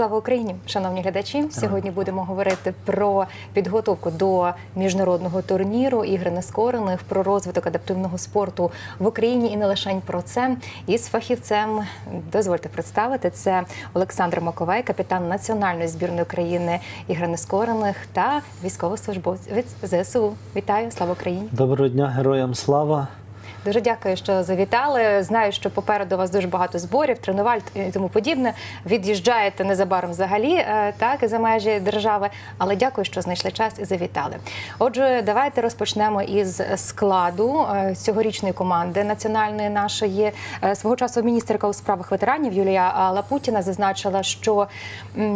Слава Україні, шановні глядачі. Сьогодні будемо говорити про підготовку до міжнародного турніру ігри нескорених, про розвиток адаптивного спорту в Україні і не лише про це. Із фахівцем дозвольте представити це Олександр Маковей, капітан національної збірної України ігри нескорених та військовослужбовець ЗСУ. Вітаю, слава Україні! Доброго дня, героям слава. Дуже дякую, що завітали. Знаю, що попереду у вас дуже багато зборів, тренуваль і тому подібне. Від'їжджаєте незабаром взагалі, е, так за межі держави. Але дякую, що знайшли час і завітали. Отже, давайте розпочнемо із складу е, цьогорічної команди національної нашої Е, свого часу міністерка у справах ветеранів Юлія Лапутіна зазначила, що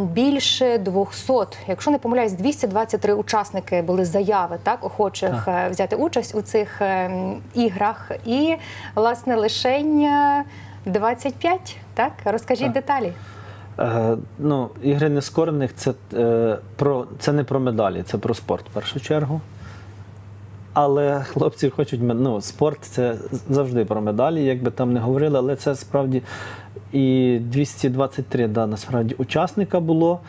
більше 200, якщо не помиляюсь, 223 учасники були заяви так охочих е, взяти участь у цих е, іграх, і власне лишень 25, Так розкажіть Так. деталі. Е, ну, ігри нескорених це, е, про, це не про медалі, це про спорт в першу чергу. Але хлопці хочуть ну, спорт це завжди про медалі, як би там не говорили, але це справді і 223 да, насправді учасника було.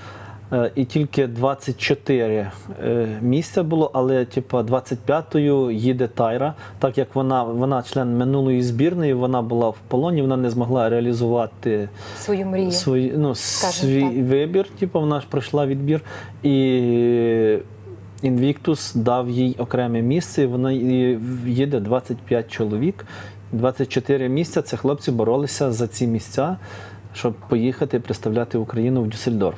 Е, І тільки 24 е, місця було, але типу, 25-ю їде Тайра, так як вона, вона член минулої збірної, вона була в полоні, вона не змогла реалізувати Свою мрію. свій, ну, свій так. вибір, типу, вона ж пройшла відбір. І Invictus дав їй окреме місце, і вона їде 25 чоловік. 24 місця це хлопці боролися за ці місця, щоб поїхати представляти Україну в Дюссельдорф.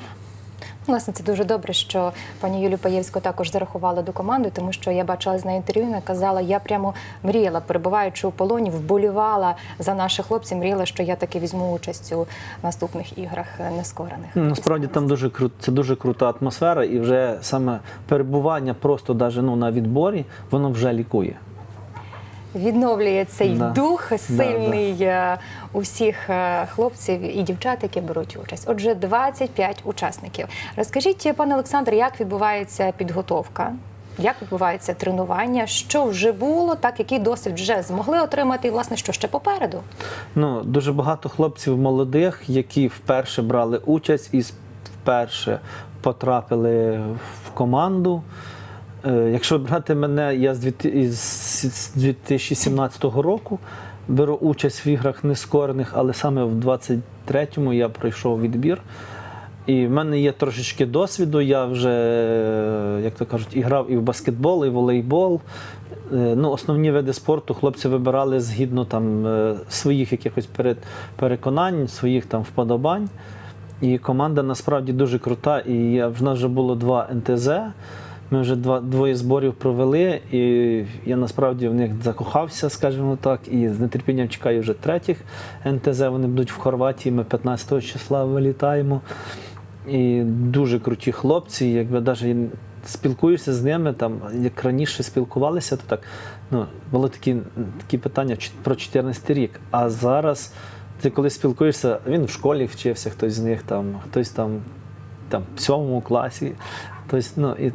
Власне, це дуже добре, що пані Юлію Паєвську також зарахували до команди, тому що я бачила з нею інтерв'ю, вона казала, я прямо мріяла, перебуваючи у полоні, вболівала за наших хлопців, мріяла, що я таки візьму участь у наступних іграх нескорених. Насправді там дуже кру... це дуже крута атмосфера, і вже саме перебування просто даже, ну, на відборі, воно вже лікує. Відновлює цей Да. дух сильний е, у всіх е, хлопців і дівчат, які беруть участь. Отже, 25 учасників. Розкажіть, пане Олександр, як відбувається підготовка? Як відбувається тренування? Що вже було, так який досвід вже змогли отримати, і власне що ще попереду? Ну, дуже багато хлопців молодих, які вперше брали участь і вперше потрапили в команду. Е, Якщо брати мене, я з 2000 із- з 2017 року беру участь в іграх нескорених, але саме в 23-му я пройшов відбір. І в мене є трошечки досвіду. Я вже, як то кажуть, і грав і в баскетбол, і в волейбол. Е, Ну, основні види спорту хлопці вибирали згідно там е, своїх якихось переконань, своїх там вподобань. І команда насправді дуже крута. І в нас вже було два НТЗ. Ми вже два, двоє зборів провели, і я насправді в них закохався, скажімо так, і з нетерпінням чекаю вже третіх НТЗ. Вони будуть в Хорватії. Ми 15 числа вилітаємо. І дуже круті хлопці, якби навіть спілкуєшся з ними, там, як раніше спілкувалися, то так ну, були такі, такі питання про 14 рік. А зараз ти коли спілкуєшся, він в школі вчився, хтось з них там, хтось там, там в сьомому класі. Тобто, ну, і,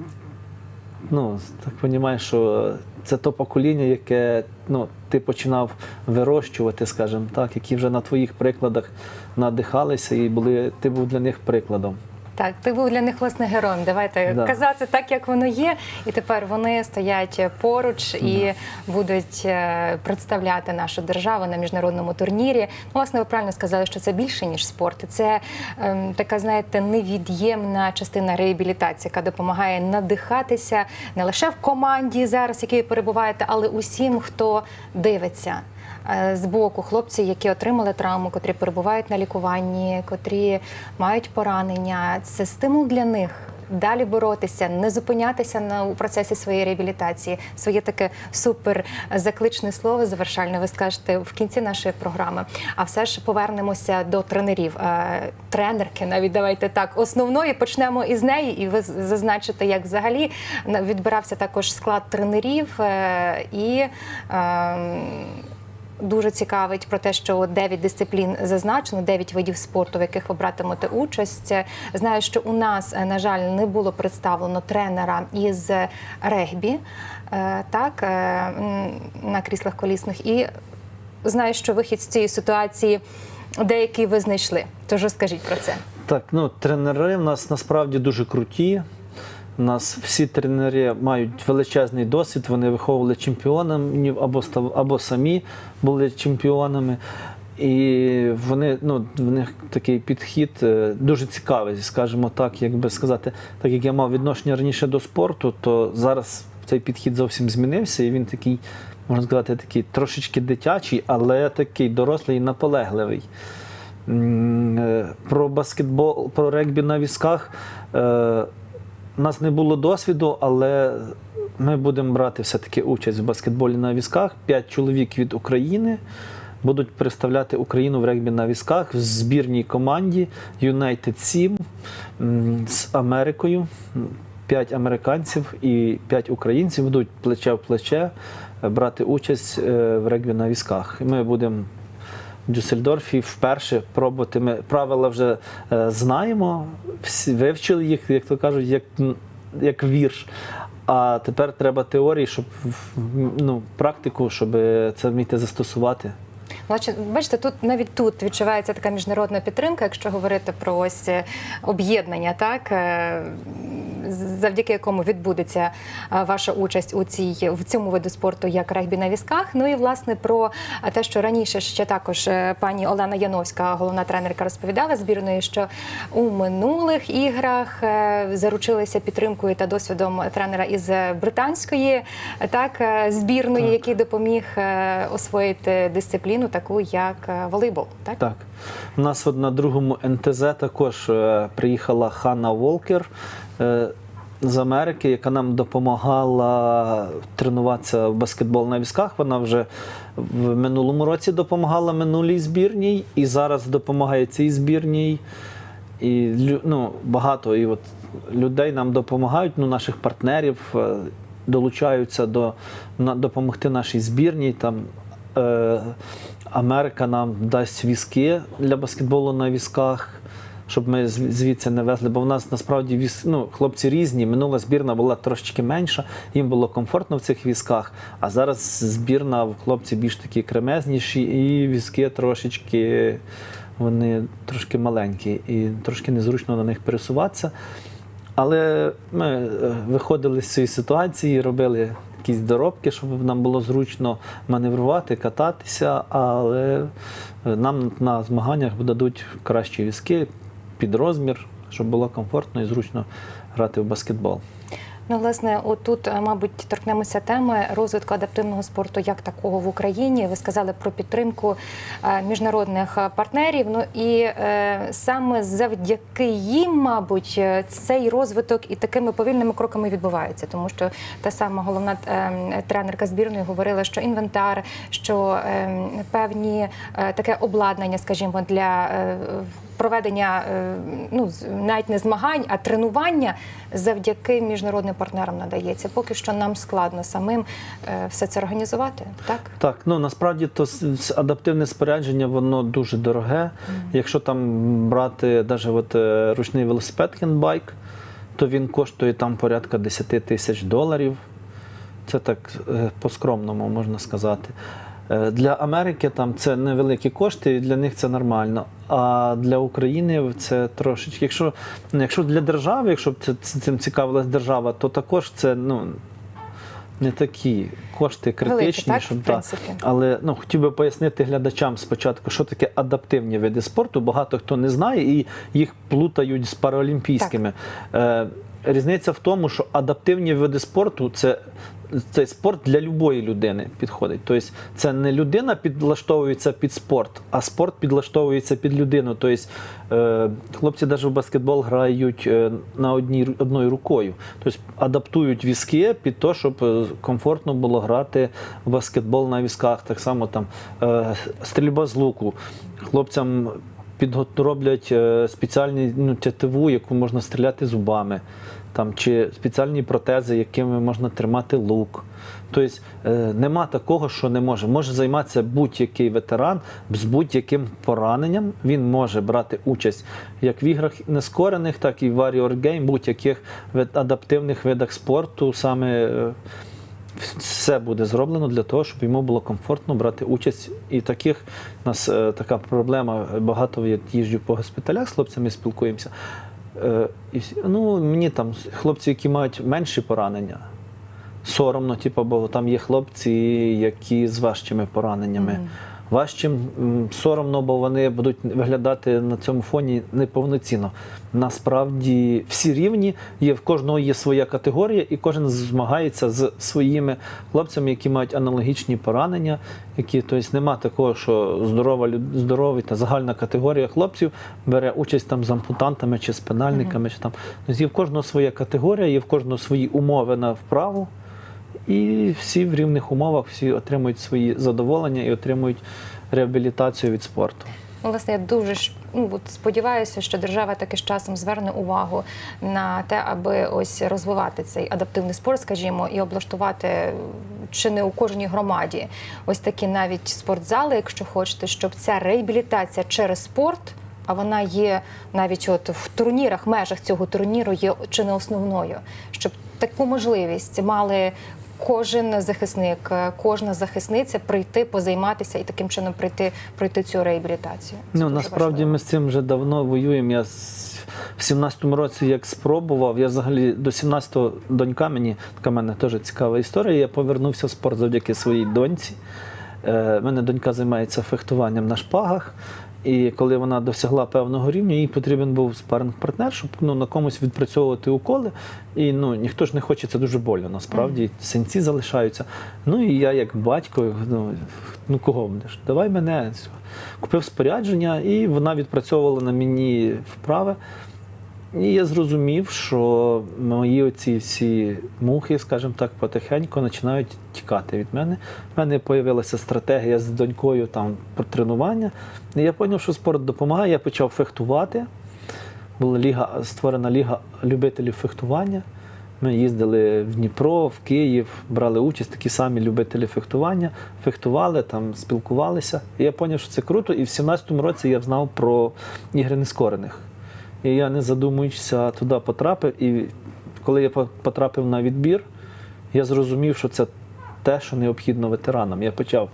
ну, так розумієш, що це то покоління, яке ну, ти починав вирощувати, скажімо так, які вже на твоїх прикладах надихалися і були, ти був для них прикладом. Так, ти був для них власне героєм. Давайте Да. казати так, як воно є. І тепер вони стоять поруч і будуть е, представляти нашу державу на міжнародному турнірі. Ну, власне, ви правильно сказали, що це більше ніж спорт. Це ем, така, знаєте, невід'ємна частина реабілітації, яка допомагає надихатися не лише в команді зараз, в якій ви перебуваєте, але усім, хто дивиться з боку хлопці, які отримали травму, котрі перебувають на лікуванні, котрі мають поранення. Це стимул для них. Далі боротися, не зупинятися на у процесі своєї реабілітації. Своє таке супер закличне слово завершальне. Ви скажете в кінці нашої програми. А все ж повернемося до тренерів, Е, тренерки. Навіть давайте так основної почнемо із неї, і ви зазначите, як взагалі відбирався також склад тренерів е, і. Дуже цікавить про те, що 9 дисциплін зазначено, 9 видів спорту, в яких ви братимете участь. Знаю, що у нас, е, на жаль, не було представлено тренера із регбі, е, так, е, на кріслах колісних. І знаю, що вихід з цієї ситуації деякий ви знайшли. Тож розкажіть про це. Так, ну тренери в нас насправді дуже круті. У нас всі тренери мають величезний досвід, вони виховували чемпіонів або або самі були чемпіонами. І вони, ну, в них такий підхід е, дуже цікавий, скажімо так, як би сказати, так як я мав відношення раніше до спорту, то зараз цей підхід зовсім змінився, і він такий, можна сказати, такий трошечки дитячий, але такий дорослий і наполегливий. Е, Про баскетбол, про регбі на візках. У нас не було досвіду, але ми будемо брати все-таки участь в баскетболі на візках. П'ять чоловік від України будуть представляти Україну в регбі на візках в збірній команді United 7 з Америкою. П'ять американців і п'ять українців будуть плече в плече е, брати участь е, в регбі на візках. Ми будемо Дюссельдорфі вперше пробувати. Ми правила вже е, знаємо, всі вивчили їх, як то кажуть, як, як вірш. А тепер треба теорії, щоб ну, практику, щоб це вміти застосувати. Бачите, тут навіть тут відчувається така міжнародна підтримка, якщо говорити про ось е, об'єднання, так е, завдяки якому відбудеться е, ваша участь у цій в цьому виду спорту, як регбі на візках. Ну і власне про те, що раніше ще також пані Олена Яновська, головна тренерка, розповідала збірної, що у минулих іграх заручилися підтримкою та досвідом тренера із британської так збірної, Так. який допоміг освоїти дисципліну, таку як е, волейбол. Так, Так. У нас от на другому НТЗ також е, приїхала Ханна Волкер е, з Америки, яка нам допомагала тренуватися в баскетбол на візках. Вона вже в минулому році допомагала минулій збірній і зараз допомагає цій збірній. І ну, багато і от людей нам допомагають, ну, наших партнерів долучаються до допомогти нашій збірній. Там, Америка нам дасть візки для баскетболу на візках, щоб ми звідси не везли. Бо в нас насправді ну, хлопці різні. Минула збірна була трошечки менша, їм було комфортно в цих візках. А зараз збірна хлопці більш такі кремезніші, і візки трошечки вони трошки маленькі і трошки незручно на них пересуватися. Але ми е, виходили з цієї ситуації, робили якісь доробки, щоб нам було зручно маневрувати, кататися, але е, нам на змаганнях дадуть кращі візки під розмір, щоб було комфортно і зручно грати в баскетбол. Ну, власне, отут, е, мабуть, торкнемося теми розвитку адаптивного спорту як такого в Україні. Ви сказали про підтримку е, міжнародних е, партнерів. Ну і саме завдяки їм, мабуть, цей розвиток і такими повільними кроками відбувається, тому що та сама головна тренерка збірної говорила, що інвентар, що е, певні таке обладнання, скажімо, для проведення е, ну навіть не змагань, а тренування завдяки міжнародним партнерам надається. Поки що нам складно самим е, все це організувати. Так Так, ну насправді то адаптивне спорядження воно дуже дороге. Якщо там брати навіть от, е, ручний велосипед хендбайк, то він коштує там порядка 10 тисяч доларів. Це так по-скромному можна сказати. Е, Для Америки там це невеликі кошти, і для них це нормально. А для України це трошечки. Якщо, ну, якщо для держави, якщо б цим цікавилась держава, то також це ну, не такі кошти критичні, Великі, так, щоб в да. Але ну хотів би пояснити глядачам спочатку, що таке адаптивні види спорту. Багато хто не знає і їх плутають з паралімпійськими. Е, різниця в тому, що адаптивні види спорту це. Цей спорт для любої людини підходить. Тобто це не людина підлаштовується під спорт, а спорт підлаштовується під людину. Тобто е, хлопці навіть в баскетбол грають е, на одній одною рукою. Тобто адаптують візки під те, щоб е, комфортно було грати в баскетбол на візках. Так само там стрільба з луку. Хлопцям підго- роблять е, спеціальну ну, тятиву, яку можна стріляти зубами. Там, чи спеціальні протези, якими можна тримати лук. Тобто е, нема такого, що не може. Може займатися будь-який ветеран з будь-яким пораненням. Він може брати участь як в іграх нескорених, так і в Warrior Game, будь-яких адаптивних видах спорту, саме е, все буде зроблено для того, щоб йому було комфортно брати участь. І таких у нас е, така проблема. Багато я їжджу по госпіталях з хлопцями спілкуємося. Е, і всі- ну, мені там хлопці, які мають менші поранення, соромно, типу, бо там є хлопці, які з важчими пораненнями. Важчим соромно, бо вони будуть виглядати на цьому фоні неповноцінно. Насправді всі рівні, є в кожного є своя категорія, і кожен змагається з своїми хлопцями, які мають аналогічні поранення, які тобто нема такого, що здорова здоровий та загальна категорія хлопців бере участь там з ампутантами чи спинальниками. Чи там тобто є в кожного своя категорія, є в кожного свої умови на вправу. І всі в рівних умовах всі отримують свої задоволення і отримують реабілітацію від спорту. Власне, я дуже ну, сподіваюся, що держава таки з часом зверне увагу на те, аби ось розвивати цей адаптивний спорт, скажімо, і облаштувати чи не у кожній громаді ось такі навіть спортзали, якщо хочете, щоб ця реабілітація через спорт. А вона є навіть от в турнірах, межах цього турніру є чи не основною, щоб таку можливість мали кожен захисник, е, кожна захисниця прийти, позайматися і таким чином пройти, пройти цю реабілітацію. Це Ну насправді важливо. ми з цим вже давно воюємо. Я з- в 17-му році як спробував, я взагалі до 17-го донька мені така в мене теж цікава історія. Я повернувся в спорт завдяки своїй доньці. Е, мене донька займається фехтуванням на шпагах. І коли вона досягла певного рівня, їй потрібен був спаринг-партнер, щоб ну, на комусь відпрацьовувати уколи. І ну, ніхто ж не хоче, це дуже больно, насправді. Синці залишаються. Ну і я, як батько, ну, ну кого будеш? Давай мене. Купив спорядження, і вона відпрацьовувала на мені вправи. І я зрозумів, що мої оці всі мухи, скажімо так, потихеньку починають тікати від мене. У мене з'явилася стратегія з донькою там про тренування. І я зрозумів, що спорт допомагає. Я почав фехтувати. Була ліга, створена ліга любителів фехтування. Ми їздили в Дніпро, в Київ, брали участь, такі самі любителі фехтування, фехтували, там, спілкувалися. І я зрозумів, що це круто. І в 17-му році я знав про ігри нескорених. І я, не задумуючися, туди потрапив. І коли я потрапив на відбір, я зрозумів, що це те, що необхідно ветеранам. Я почав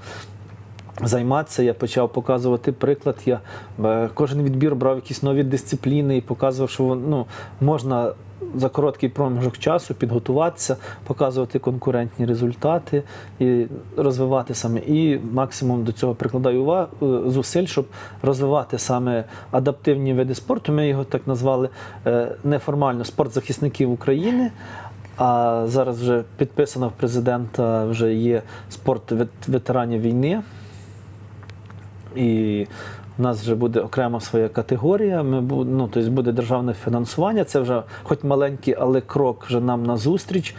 займатися, я почав показувати приклад. Я е, кожен відбір брав якісь нові дисципліни і показував, що ну, можна за короткий проміжок часу підготуватися, показувати конкурентні результати і розвивати саме. І максимум до цього прикладаю увагу е, зусиль, щоб розвивати саме адаптивні види спорту. Ми його так назвали е, неформально спорт захисників України. А зараз вже підписано в президента вже є спорт ветеранів війни. І в нас вже буде окрема своя категорія. Ми ну, тобто буде державне фінансування. Це вже хоч маленький, але крок вже нам на зустріч.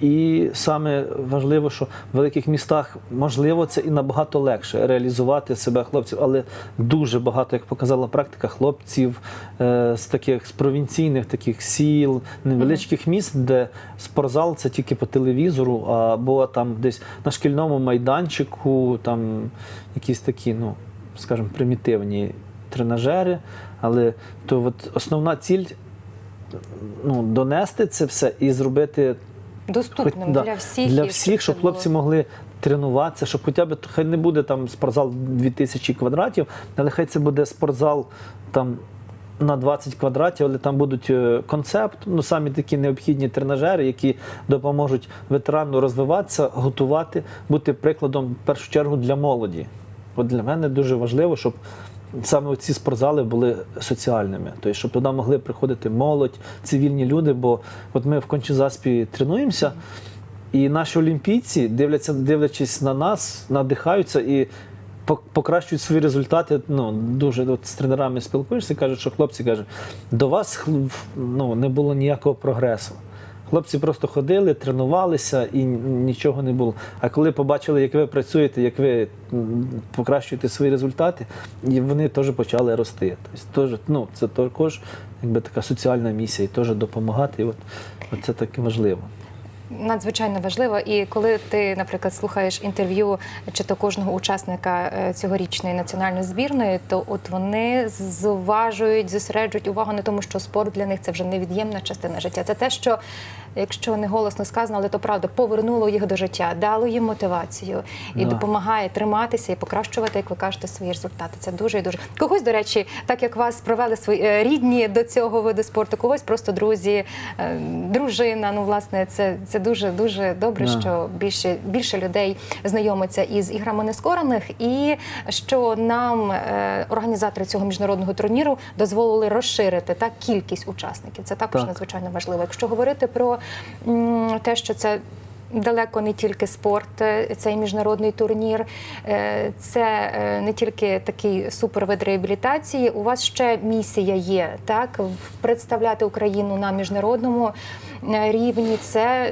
І саме важливо, що в великих містах можливо це і набагато легше реалізувати себе хлопців, але дуже багато, як показала практика, хлопців е, з таких з провінційних таких сіл, невеличких міст, де спортзал це тільки по телевізору, або там десь на шкільному майданчику, там якісь такі, ну скажімо, примітивні тренажери. Але то от основна ціль ну, донести це все і зробити доступним да, для всіх. для всіх, щоб було- хлопці могли тренуватися, щоб хоча б хай не буде там спортзал 2000 квадратів, але хай це буде спортзал там. На 20 квадратів, але там будуть е, концепт, ну самі такі необхідні тренажери, які допоможуть ветерану розвиватися, готувати, бути прикладом в першу чергу для молоді. От для мене дуже важливо, щоб саме ці спортзали були соціальними, тобто, щоб туди могли приходити молодь, цивільні люди. Бо от ми в Кончезаспі тренуємося, і наші олімпійці, дивляться, дивлячись на нас, надихаються і покращують свої результати. Ну, дуже от з тренерами спілкуєшся, кажуть, що хлопці кажуть, до вас ну, не було ніякого прогресу. Хлопці просто ходили, тренувалися і нічого не було. А коли побачили, як ви працюєте, як ви покращуєте свої результати, і вони теж почали рости. Тобто, теж, ну, це також якби така соціальна місія, і теж допомагати. І от, от це таке важливо. Надзвичайно важливо. І коли ти, наприклад, слухаєш інтерв'ю чи то кожного учасника е, цьогорічної національної збірної, то от вони зважують, зосереджують увагу на тому, що спорт для них це вже невід'ємна частина життя. Це те, що якщо не голосно сказано, але то правда повернуло їх до життя, дало їм мотивацію і Да. допомагає триматися і покращувати, як ви кажете, свої результати. Це дуже і дуже когось, до речі, так як вас провели свої е, рідні до цього виду спорту, когось просто друзі, е, дружина. Ну, власне, це, це дуже дуже добре, Да. що більше більше людей знайомиться із іграми нескорених, і що нам е, організатори цього міжнародного турніру дозволили розширити так кількість учасників. Це також Так. надзвичайно важливо. Якщо говорити про те, що це. Далеко не тільки спорт, е, цей міжнародний турнір, е, це е, не тільки такий супервид реабілітації. У вас ще місія є так представляти Україну на міжнародному рівні. Це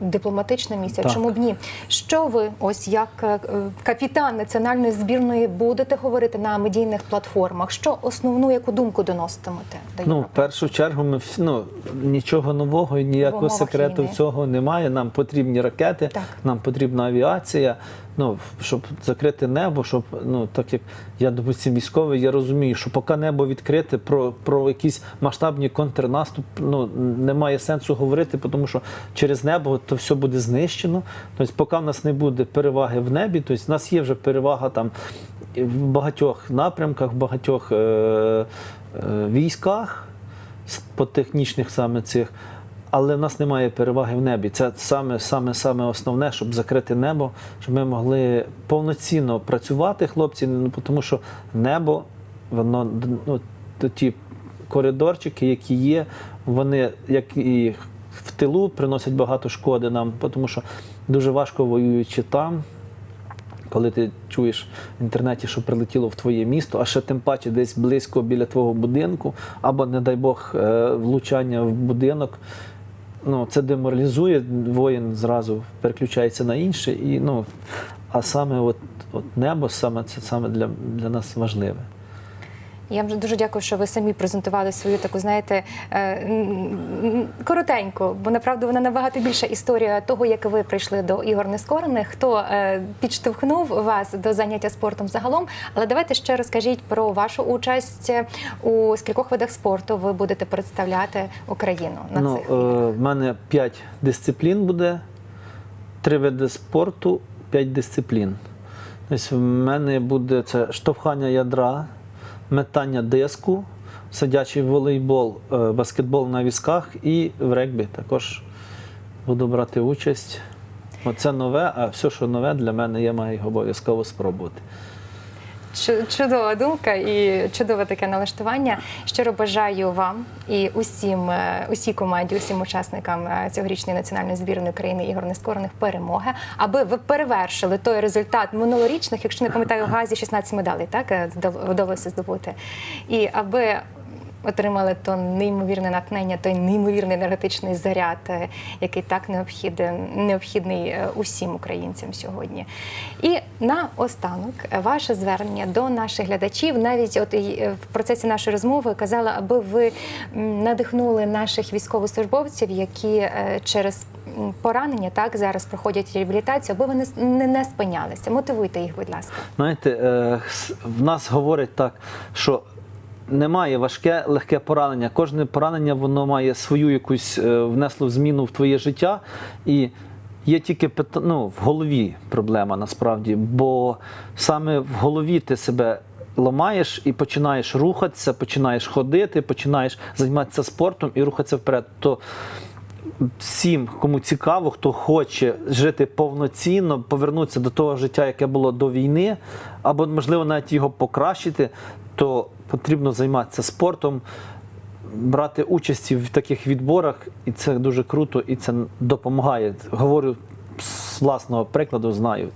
дипломатична місія. Так. Чому б ні? Що ви, ось як е, капітан національної збірної, будете говорити на медійних платформах? Що основну яку думку доноситимете до Ну, в першу чергу, ми ну, нічого нового і ніякого секрету війни. цього немає. Нам потрібні ракети, Так. нам потрібна авіація. Ну, щоб закрити небо, щоб ну так як я допустим військовий, я розумію, що поки небо відкрите, про, про якісь масштабні контрнаступ ну немає сенсу говорити, тому що через небо то все буде знищено. Тобто, поки в нас не буде переваги в небі, тобто в нас є вже перевага там в багатьох напрямках, в багатьох е, е, військах по технічних саме цих. Але в нас немає переваги в небі. Це саме, саме, саме основне, щоб закрити небо, щоб ми могли повноцінно працювати, хлопці. Ну, тому що небо, воно ну, ті коридорчики, які є, вони як і в тилу приносять багато шкоди нам, тому що дуже важко воюючи там. Коли ти чуєш в інтернеті, що прилетіло в твоє місто, а ще тим паче десь близько біля твого будинку, або, не дай Бог, е, влучання в будинок, ну, це деморалізує, воїн зразу переключається на інше. І, ну, а саме от, от небо саме, це саме для, для нас важливе. Я вам дуже дякую, що ви самі презентували свою таку, знаєте, е, коротеньку, бо направду вона набагато більша історія того, як ви прийшли до ігор нескорених, хто е, підштовхнув вас до заняття спортом загалом. Але давайте ще розкажіть про вашу участь у скількох видах спорту ви будете представляти Україну на ну, цих е, в мене 5 дисциплін буде, 3 види спорту, 5 дисциплін. Тобто в мене буде це штовхання ядра, метання диску, сидячий волейбол, е, баскетбол на візках і в регбі також буду брати участь. Оце нове, а все, що нове для мене, я маю обов'язково спробувати. Чу- Чудова думка і чудове таке налаштування. Щиро бажаю вам і усім, е, усій команді, усім учасникам е, цьогорічної національної збірної України ігор нескорених перемоги, аби ви перевершили той результат минулорічних, якщо не пам'ятаю, газі 16 медалей, так е, вдалося здобути. І аби отримали то неймовірне натхнення, той неймовірний енергетичний заряд, е, який так необхідний, е, усім українцям сьогодні. І наостанок е, ваше звернення до наших глядачів, навіть от в процесі нашої розмови казала, аби ви надихнули наших військовослужбовців, які через поранення так зараз проходять реабілітацію, аби вони не, не спинялися. Мотивуйте їх, будь ласка. Знаєте, в нас говорять так, що немає важке, легке поранення. Кожне поранення воно має свою якусь е, внесло зміну в твоє життя. І є тільки ну, в голові проблема насправді, бо саме в голові ти себе ламаєш і починаєш рухатися, починаєш ходити, починаєш займатися спортом і рухатися вперед. То всім, кому цікаво, хто хоче жити повноцінно, повернутися до того життя, яке було до війни, або, можливо, навіть його покращити, то потрібно займатися спортом, брати участь в таких відборах, і це дуже круто, і це допомагає. Говорю з власного прикладу, знаю.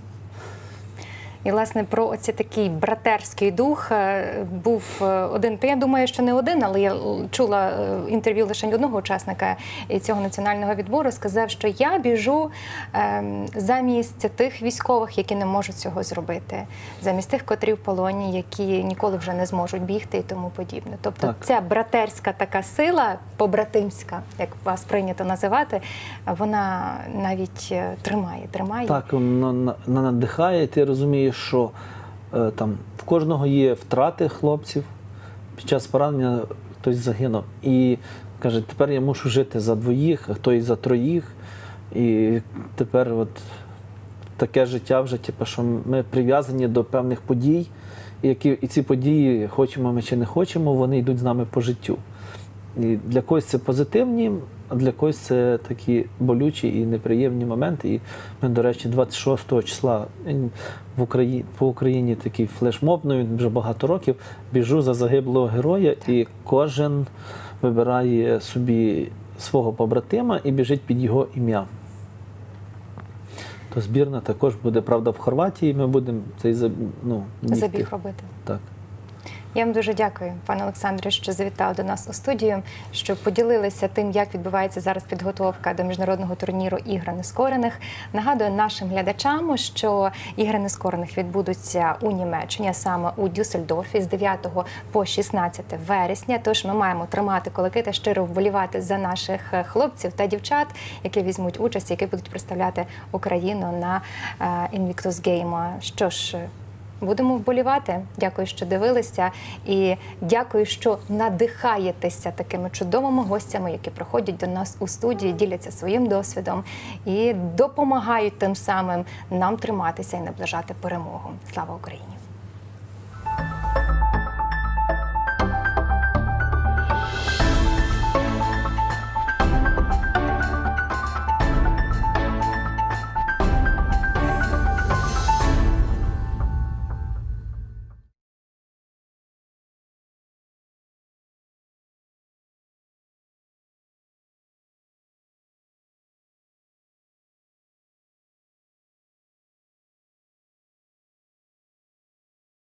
І власне про оце такий братерський дух е, був е, один. Я думаю, що не один, але я чула е, інтерв'ю лише одного учасника цього національного відбору. Сказав, що я біжу ем, замість тих військових, які не можуть цього зробити, замість тих, котрі в полоні, які ніколи вже не зможуть бігти і тому подібне. Тобто, Так. ця братерська така сила, побратимська, як вас прийнято називати, вона навіть тримає, тримає. Так, воно на- на- надихає, ти розумієш, що е, там в кожного є втрати хлопців. Під час поранення хтось загинув. І каже, тепер я мушу жити за двоїх, а хтось за троїх. І тепер от таке життя вже, типу, що ми прив'язані до певних подій, які, і ці події, хочемо ми чи не хочемо, вони йдуть з нами по життю. І для когось це позитивні, а для когось це такі болючі і неприємні моменти. І ми, до речі, 26 числа в Україні, по Україні такий флешмоб, ну він вже багато років, біжу за загиблого героя, і кожен вибирає собі свого побратима і біжить під його ім'я. То збірна також буде, правда, в Хорватії. Ми будемо цей ну. Забіг робити. Так. Я вам дуже дякую, пане Олександре, що завітали до нас у студію, що поділилися тим, як відбувається зараз підготовка до міжнародного турніру Ігри нескорених. Нагадую нашим глядачам, що ігри нескорених відбудуться у Німеччині, саме у Дюссельдорфі з 9 по 16 вересня. Тож ми маємо тримати кулаки та щиро вболівати за наших е, хлопців та дівчат, які візьмуть участь, які будуть представляти Україну на е, Invictus Game. Що ж. Будемо вболівати. Дякую, що дивилися, і дякую, що надихаєтеся такими чудовими гостями, які приходять до нас у студії, діляться своїм досвідом і допомагають тим самим нам триматися і наближати перемогу. Слава Україні!